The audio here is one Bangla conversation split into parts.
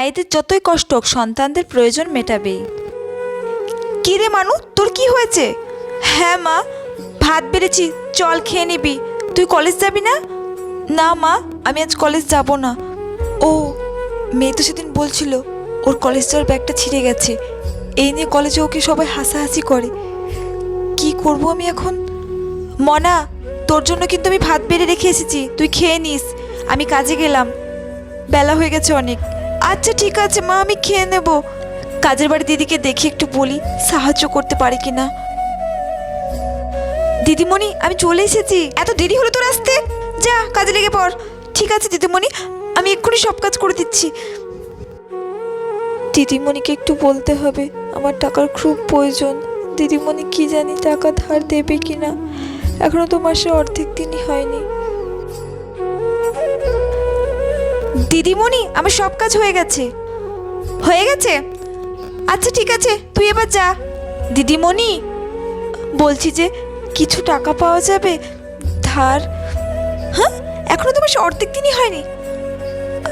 মায়েদের যতই কষ্ট হোক, সন্তানদের প্রয়োজন মেটাবেই। কি রে মানু, তোর কি হয়েছে? হ্যাঁ মা, ভাত বেড়েছি, চল খেয়ে নিবি। তুই কলেজ যাবি না? না মা, আমি আজ কলেজ যাব না। ও, মেয়ে তো সেদিন বলছিল, ওর কলেজ যাওয়ার ব্যাগটা ছিঁড়ে গেছে। এই নিয়ে কলেজে ওকে সবাই হাসাহাসি করে। কি করব আমি এখন? মনা, তোর জন্য কিন্তু আমি ভাত বেড়ে রেখে এসেছি, তুই খেয়ে নিস। আমি কাজে গেলাম। বেলা হয়ে গেছে অনেক। আচ্ছা ঠিক আছে, মা, আমি খেয়ে নেব। কাজের বাড়ি দিদিকে দেখি একটু বলি, সাহায্য করতে পারি কিনা। দিদিমণি, আমি চলে এসেছি। এত দেরি হলো তোর আসতে? যা, কাজে লেগে পড়। ঠিক আছে, দিদিমণি, আমি এক্ষুনি সব কাজ করে দিচ্ছি। দিদিমণিকে একটু বলতে হবে, আমার টাকার খুব প্রয়োজন। দিদিমণি কি জানি টাকা ধার দেবে কি না এখনও তো মাসে অর্ধেক দিনই হয়নি। দিদিমণি, আমার সব কাজ হয়ে গেছে। হয়ে গেছে? আচ্ছা ঠিক আছে, তুই এবার যা। দিদিমণি, বলছি যে কিছু টাকা পাওয়া যাবে? ধার? হ্যাঁ এখনও তো মাসে অর্ধেক দিনই হয়নি।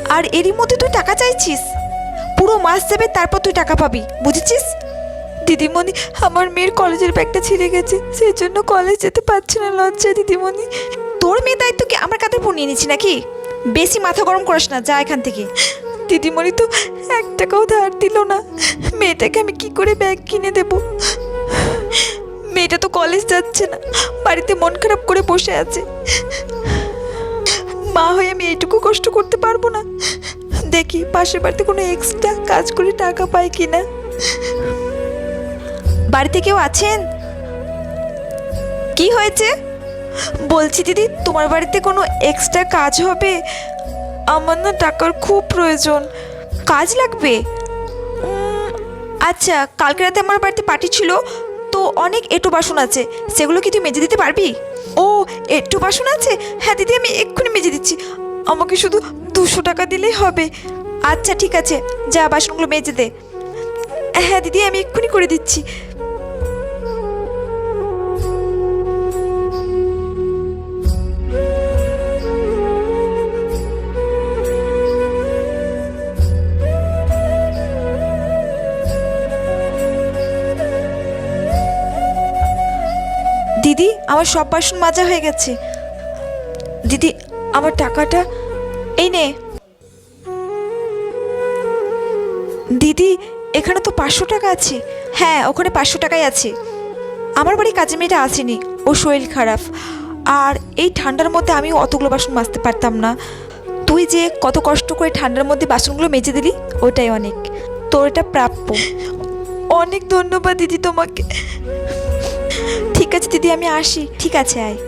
আর এরই মধ্যে তুই টাকা চাইছিস? পুরো মাস যাবে তারপর তুই টাকা পাবি, বুঝেছিস? দিদিমণি, আমার মেয়ের কলেজের ব্যাগটা ছিঁড়ে গেছে, সেই জন্য কলেজ যেতে পারছে না লজ্জা দিদিমণি। তোর মেয়ে দায়িত্ব কি আমার কাঁধে পড়ে নিয়ে নিচ্ছি নাকি? বেশি মাথা গরম করিস না যা এখান থেকে। দিদিমণি তো এক টাকাও ধার দিল না। মেয়েটাকে আমি কি করে ব্যাগ কিনে দেব? মেয়েটা তো কলেজ যাচ্ছে না বাড়িতে মন খারাপ করে বসে আছে। মা হয়ে আমি এইটুকু কষ্ট করতে পারব না। দেখি পাশের বাড়িতে কোনো এক্সট্রা কাজ করে টাকা পাই কিনা। বাড়িতে কেউ আছেন? কি হয়েছে? বলছি দিদি, তোমার বাড়িতে কোনো এক্সট্রা কাজ হবে? আমার না টাকার খুব প্রয়োজন। কাজ লাগবে? আচ্ছা কালকে রাতে আমার বাড়িতে পার্টি ছিল, তো অনেক এঁটো বাসন আছে। সেগুলো কি তুই মেজে দিতে পারবি? ও, এঁটো বাসন আছে? হ্যাঁ দিদি, আমি এক্ষুনি মেজে দিচ্ছি। আমাকে শুধু দুশো টাকা দিলেই হবে। আচ্ছা ঠিক আছে। যা বাসনগুলো মেজে দে। হ্যাঁ দিদি, আমি এক্ষুনি করে দিচ্ছি। দিদি, আমার সব বাসন মাজা হয়ে গেছে। দিদি, আমার টাকাটা, এই নে। দিদি, এখানে তো পাঁচশো টাকা আছে। হ্যাঁ ওখানে পাঁচশো টাকাই আছে। আমার বাড়ি কাজে মেয়েটা আসেনি ও শরীর খারাপ। আর এই ঠান্ডার মধ্যে আমিও অতগুলো বাসন মাজতে পারতাম না। তুই যে কত কষ্ট করে ঠান্ডার মধ্যে বাসনগুলো মেজে দিলি, ওটাই অনেক। তোর এটা প্রাপ্য। অনেক ধন্যবাদ দিদি তোমাকে। ঠিক আছে দিদি আমি আসি। ঠিক আছে আয়।